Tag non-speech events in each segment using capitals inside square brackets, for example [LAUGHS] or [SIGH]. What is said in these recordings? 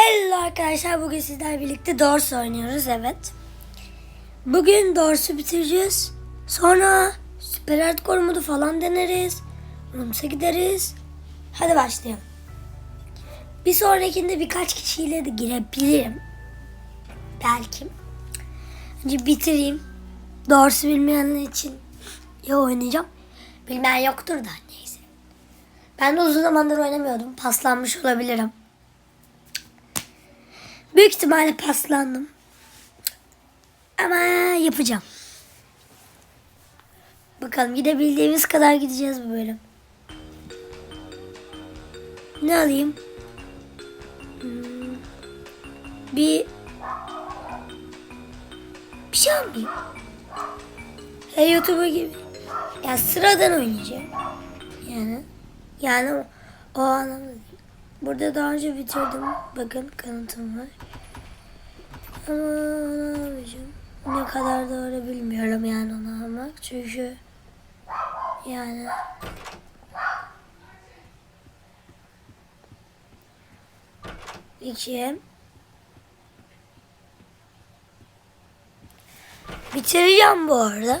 Hello arkadaşlar bugün sizlerle birlikte Doors oynuyoruz evet. Bugün Doors'u bitireceğiz. Sonra Süper Hardcore modu falan deneriz. Rums'a gideriz. Hadi başlayalım. Bir sonrakinde birkaç kişiyle de girebilirim. Belki. Önce bitireyim. Doors'u bilmeyenler için ya oynayacağım. Bilmeyen yoktur da neyse. Ben de uzun zamandır oynamıyordum. Paslanmış olabilirim. Büyük ihtimalle paslandım. Ama yapacağım. Bakalım gidebildiğimiz kadar gideceğiz bu bölüm. Ne alayım? Hmm, bir bir şey almayayım. Hey YouTuber gibi. Ya sıradan oynayacağım. Yani yani o, o anlamda. Burada daha önce bitirdim. Bakın kanıtım var. Ama onu. Ne kadar doğru bilmiyorum yani onu almak. Çünkü yani iki bitireceğim bu arada.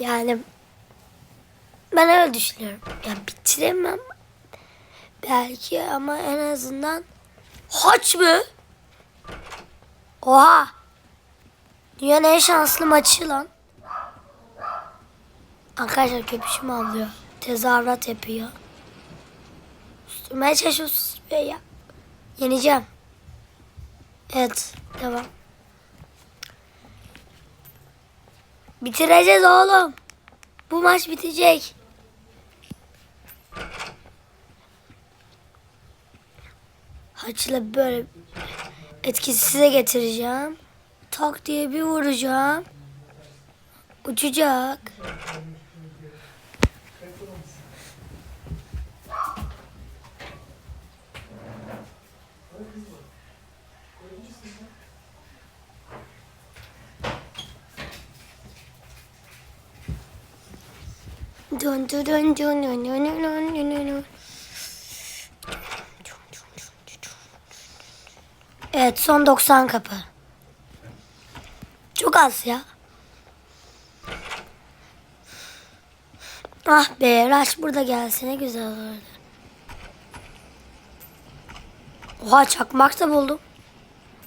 Yani ben öyle düşünüyorum. Ya bitiremem Belki ama en azından Haç mı? Oha. Dünyanın en şanslı maçı lan. Arkadaşlar köpüşüm avlıyor. Tezahürat yapıyor. Susturmaya çalışıyor susturmuyor ya. Yeneceğim. Evet. Devam. Bitireceğiz oğlum. Bu maç bitecek. Haçla böyle etkisize getireceğim. Tak diye bir vuracağım. Uçacak. Dun dun dun dun dun dun dun dun dun Evet son 90 kapı. Çok az ya. Ah be Raş burada gelse ne güzel olurdu. Oha çakmak da buldum.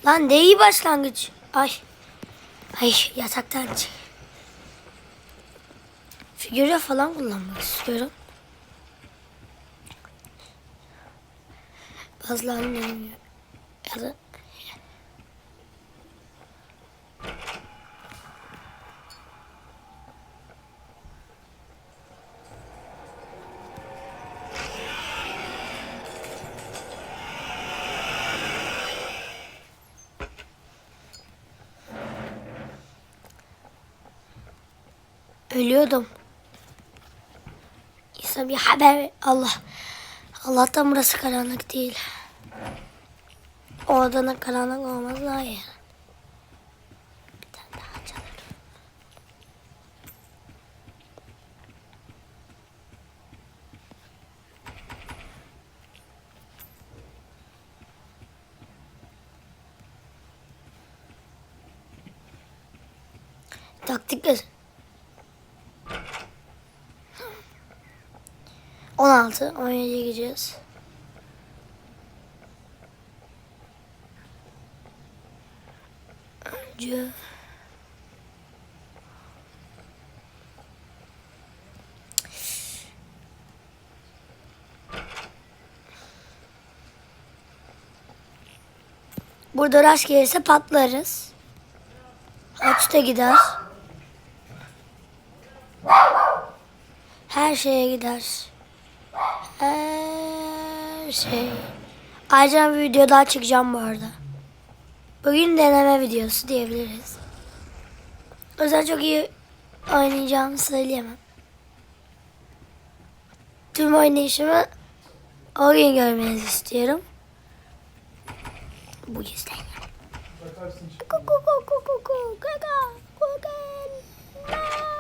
Lan ne iyi başlangıç. Ay. Ay yataktan çık. Figüre falan kullanmak istiyorum. Bazılarını. Ya da Ölüyordum. İnsan bir haber Allah. Allah'tan burası karanlık değil. O odanın karanlık olmaz daha iyi. Bir tane daha açalım. Taktikler. 16, 17'ye gideceğiz. Önce Burada raş gelirse patlarız. Aç da gider. Her şeye gider. Her şey. Ayrıca bir video daha çekeceğim bu arada. Bugün deneme videosu diyebiliriz. O yüzden çok iyi oynayacağımı söyleyemem. Tüm oynayışımı o gün görmenizi istiyorum. Bu yüzden. Kuku kuku kuku kuku kaka kuku.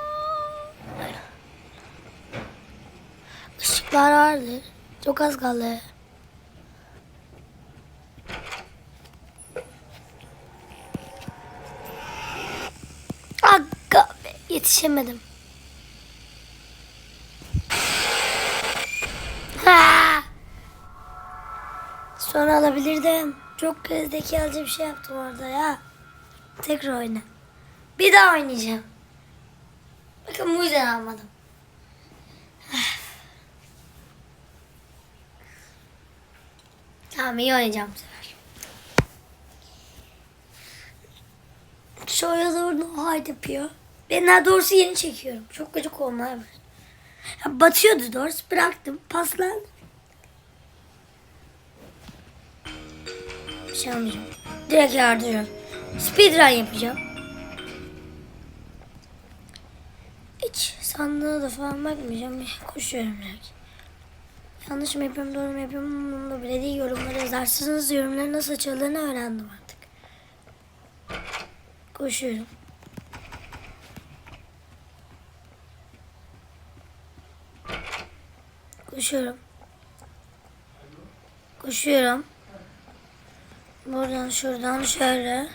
Zararlı. Çok az kaldı. Aga yetişemedim. Ha! Sonra alabilirdim. Çok gezdeki alıcı bir şey yaptım orada ya. Tekrar oyna. Bir daha oynayacağım. Bakın bu almadım. Tamam iyi oynayacağım bu sefer. Oyada orada hard yapıyor. Ben daha doğrusu yeni çekiyorum. Çok gıcık olmaya var. Ya batıyordu doğrusu bıraktım. Paslandı. Bir şey almayacağım. Direkt yardırıyorum. Speedrun yapacağım. Hiç sandığa da falan bakmayacağım. Koşuyorum direkt. Yanlış mı yapıyorum, doğru mu yapıyorum umurumda bile değil. Yorumlara yazarsınız. Yorumların nasıl açıldığını öğrendim artık. Koşuyorum. Koşuyorum. Koşuyorum. Buradan şuradan şöyle.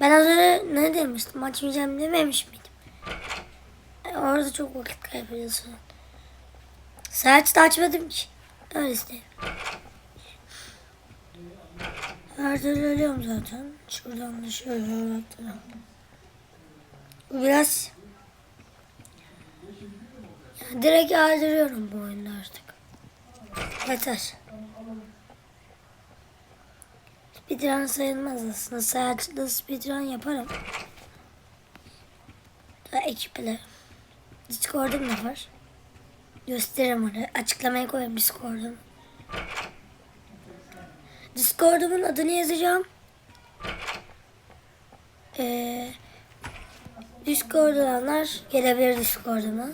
Ben az önce ne demiştim? Açmayacağım dememiş miydim? Orada çok vakit kaybediyorsun. Saat de açmadım ki. Öyle istedim. Her türlü ölüyorum zaten. Şuradan da şöyle anlattım. Bu biraz yani direkt yardırıyorum bu oyunda artık. Yeter. Speedrun sayılmaz aslında. Sayaçlı speedrun yaparım. Da ekiple. Discord'um da var. Gösteririm oraya. Açıklamaya koyarım Discord'umu. Discord'umun adını yazacağım. Ee, Discord olanlar gelebilir Discord'uma.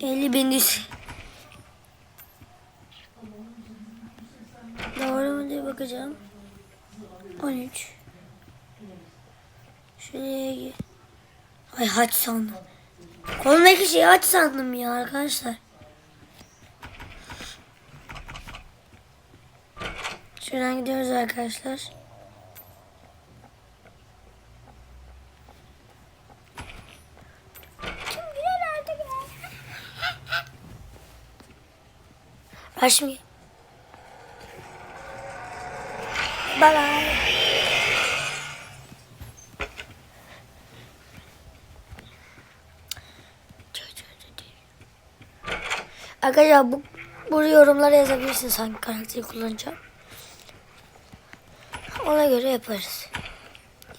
50 bin düş. Doğru mu diye bakacağım. 13. Şuraya gir. Ay haç sandım. Kolumdaki şeyi haç sandım ya arkadaşlar. Şuradan gidiyoruz arkadaşlar. Rush me. Bye bye. Arkadaşlar bu, bu yorumlara yazabilirsiniz hangi karakteri kullanacağım. Ona göre yaparız.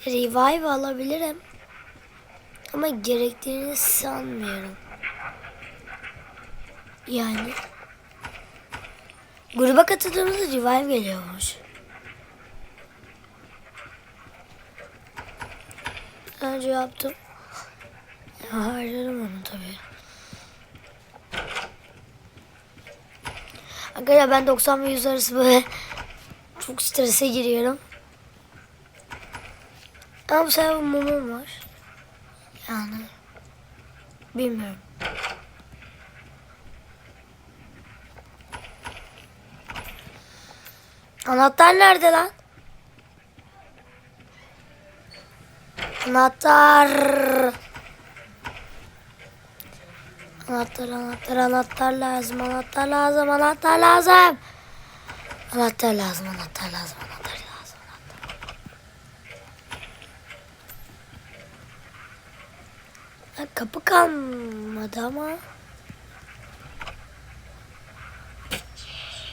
Revive alabilirim. Ama gerektiğini sanmıyorum. Yani. Gruba katıldığımızda revive geliyormuş. Önce yaptım. Ya harcadım onu tabii. Arkadaşlar ben 90 ve 100 arası böyle çok strese giriyorum. Ama bu mumum var. Yani bilmiyorum. Anahtar nerede lan? Anahtar. Anahtar, anahtar, anahtar lazım, anahtar lazım, anahtar lazım. Anahtar lazım, anahtar lazım, anahtar lazım. Ha, kapı kalmadı ama.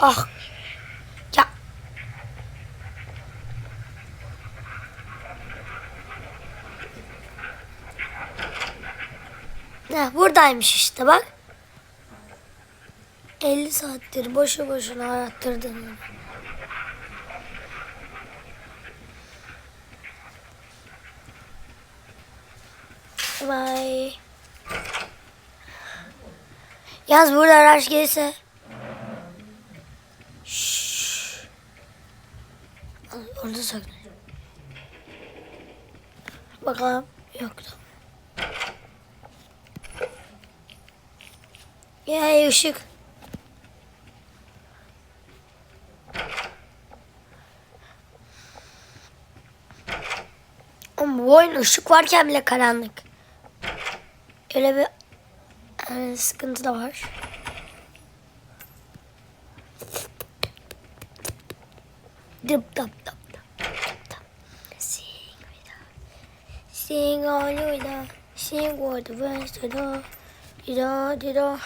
Ah. Ya. Ne buradaymış işte bak. 50 saattir boşu boşuna arattırdın beni. Bye. Yalnız burada araç gelirse Şşş. Orada saklan. Bakalım. Yok tamam. Ya ışık. Ama bu oyun ışık varken bile karanlık. Öyle bir yani sıkıntı da var. Dıp dap dap dap dap. Sing with us. Sing all you da. Sing what the rest of the. Dida dida.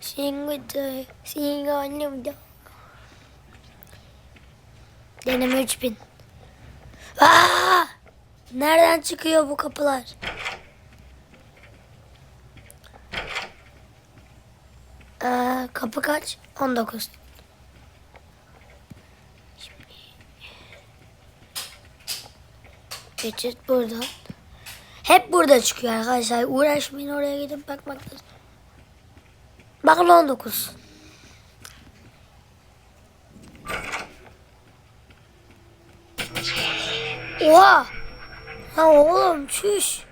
With the Deneme 3000. Aa! Nereden çıkıyor bu kapılar? Ee, kapı kaç? 19. Şimdi... Geçit buradan. Hep burada çıkıyor arkadaşlar. Uğraşmayın oraya gidip bakmak lazım. Bakın 19. Oha! Ha oğlum çüş.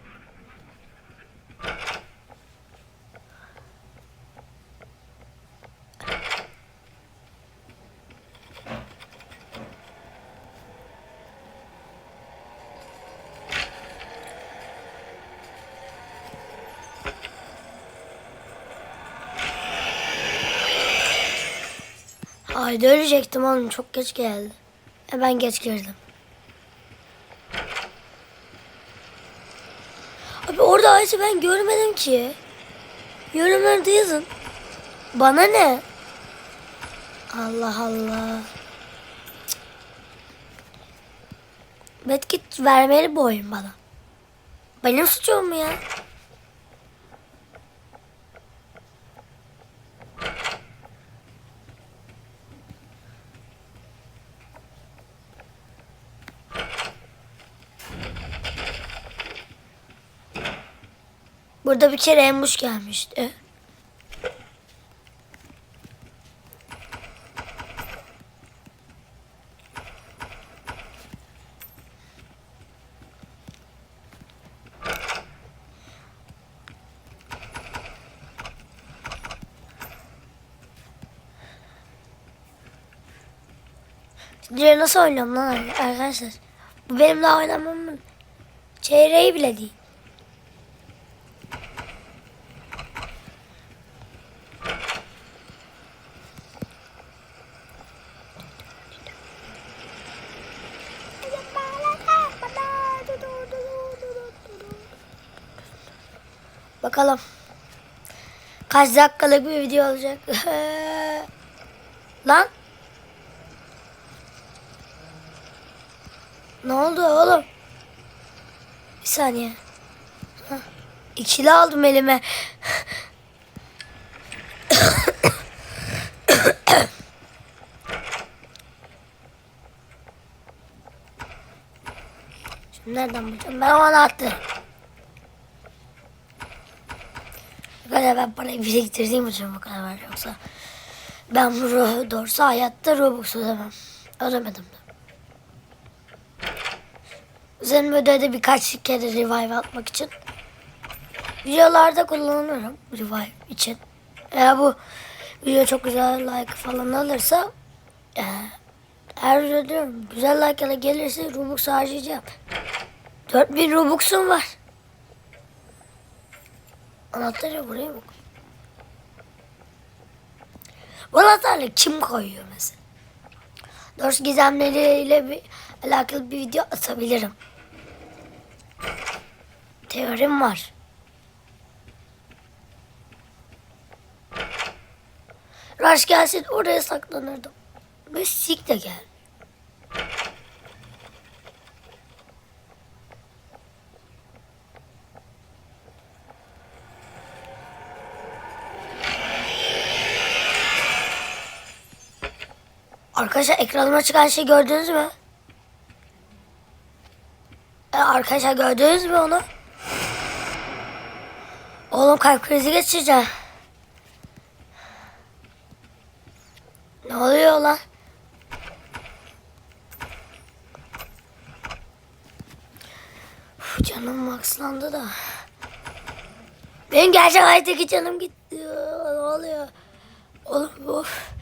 Haydi ölecektim oğlum çok geç geldi. E ben geç girdim. Abi orada Ayşe ben görmedim ki. Yorumlarda yazın. Bana ne? Allah Allah. Medkit vermeli bu oyun bana. Benim suçum mu ya? Burada bir kere embuş gelmişti. Şimdi nasıl oynuyorum lan arkadaşlar? Bu benim daha oynamamın çeyreği bile değil. Bakalım. Kaç dakikalık bir video olacak. [LAUGHS] Lan. Ne oldu oğlum? Bir saniye. Hah. İkili aldım elime. [COUGHS] Şimdi nereden bulacağım? Ben o anahtarı. Kadar ben parayı biriktirdiğim için bu kadar var yoksa ben bu doğrusu hayatta Robux ödemem. Ödemedim de. Üzerime ödedi birkaç kere revive atmak için. Videolarda kullanırım revive için. Eğer bu video çok güzel like falan alırsa e, her video diyorum güzel like gelirse Robux harcayacağım. 4000 Robux'um var. Anahtarı buraya mı? Bu anahtarı kim koyuyor mesela? Doğrusu gizemleriyle bir alakalı bir video atabilirim. Teorim var. Rush gelsin oraya saklanırdım. Ve de gel. Arkadaşlar ekranıma çıkan şey gördünüz mü? E, arkadaşlar gördünüz mü onu? Oğlum kalp krizi geçireceğim. Ne oluyor lan? Uf, canım maxlandı da. Benim gerçek hayattaki canım gitti. Ne oluyor? Oğlum of.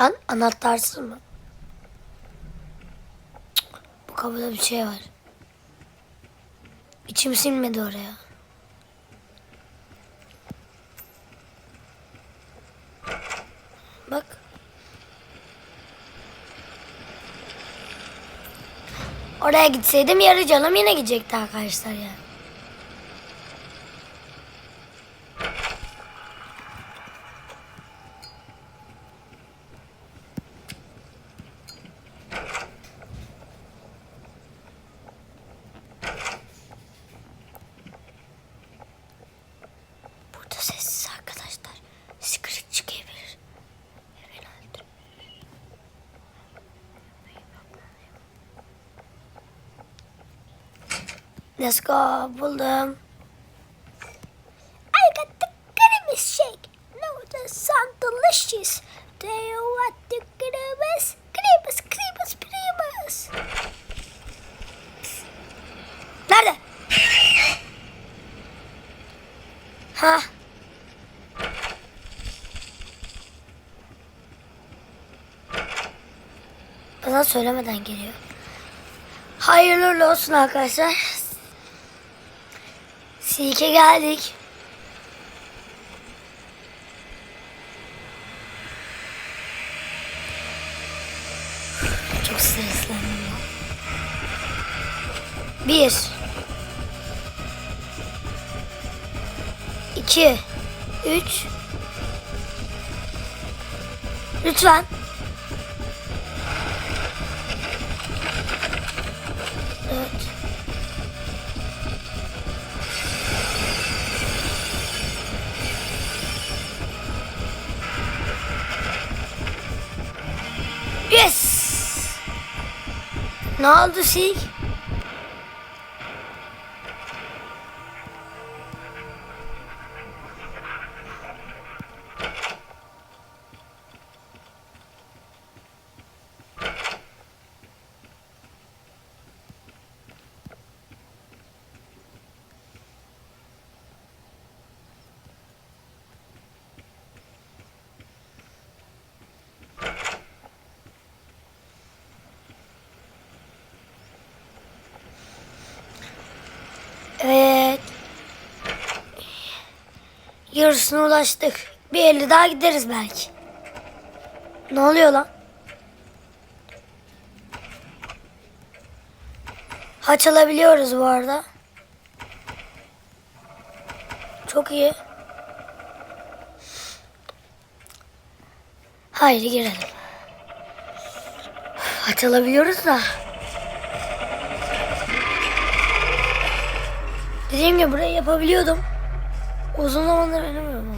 Lan anahtarsız mı? Bu kapıda bir şey var. İçim sinmedi oraya. Bak. Oraya gitseydim yarı canım yine gidecekti arkadaşlar ya. Burada sessiz arkadaşlar. Secret çıkabilir. Ve beni öldürür. Let's go. Buldum. I got the creamy shake. No, the sound delicious. Do you want the creamus? Creamus, creamus, creamus. Nerede? Ha. Bana söylemeden geliyor. Hayırlı olsun arkadaşlar. Silke geldik. Çok streslendim ya. Bir. İki. Üç. Lütfen. Ne oldu Sil? Yarısına ulaştık. Bir 50 daha gideriz belki. Ne oluyor lan? Haç alabiliyoruz bu arada. Çok iyi. Haydi girelim. Haç alabiliyoruz da. Dediğim gibi burayı yapabiliyordum. Uzun zamandır oynamıyorum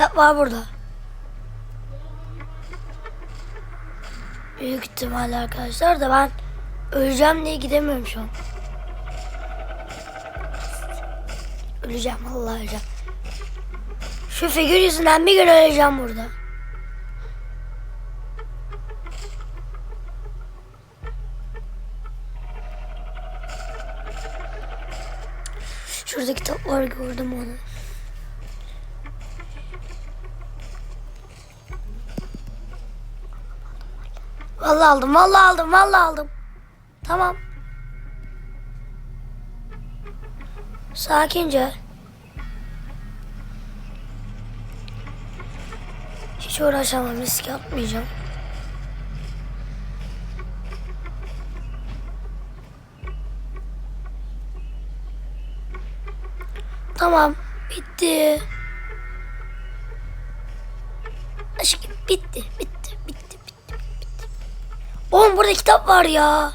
Kitap var burada. Büyük ihtimalle arkadaşlar da ben öleceğim diye gidemiyorum şu an. Öleceğim vallahi öleceğim. Şu figür yüzünden bir gün öleceğim burada. Şurada kitap gördüm onu. Vallahi aldım, vallahi aldım, vallahi aldım. Tamam. Sakince. Hiç uğraşamam, risk atmayacağım. Tamam, bitti. Aşkım bitti, bitti. Oğlum burada kitap var ya.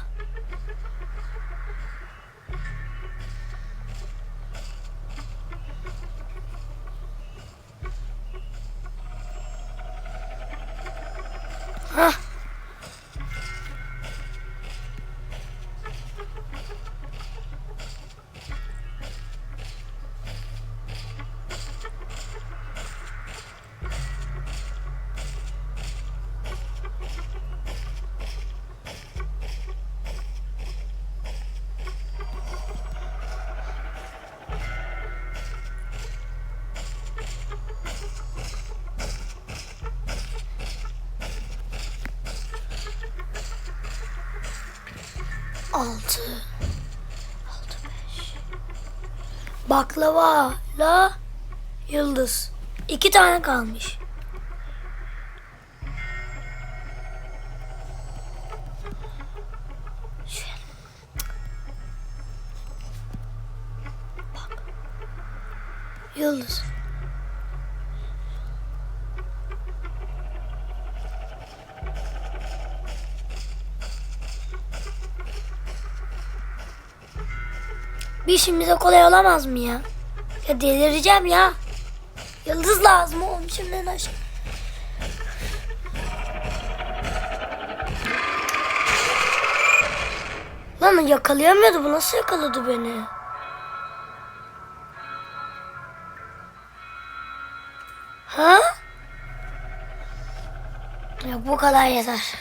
Baklava la yıldız. İki tane kalmış. Yıldız. İşimize kolay olamaz mı ya? Ya delireceğim ya. Yıldız lazım oğlum şimdiden aşağı. Lan yakalayamıyordu bu nasıl yakaladı beni? Ha? Ya bu kadar yeter.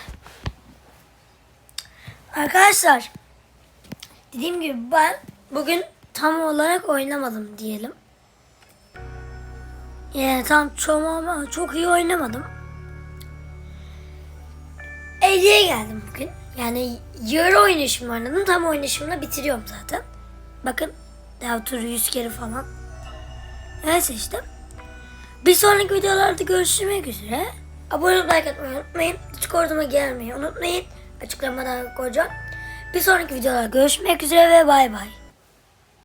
Arkadaşlar Dediğim gibi ben bugün tam olarak oynamadım diyelim. Yani tam çok, çok iyi oynamadım. 50'ye geldim bugün. Yani yarı oynayışımla oynadım. Tam oynayışımla bitiriyorum zaten. Bakın daha tur 100 kere falan. Neyse işte. Bir sonraki videolarda görüşmek üzere. Abone olmayı like atmayı unutmayın. Discord'uma gelmeyi unutmayın. Açıklamadan koyacağım. Bir sonraki videolarda görüşmek üzere ve bay bay.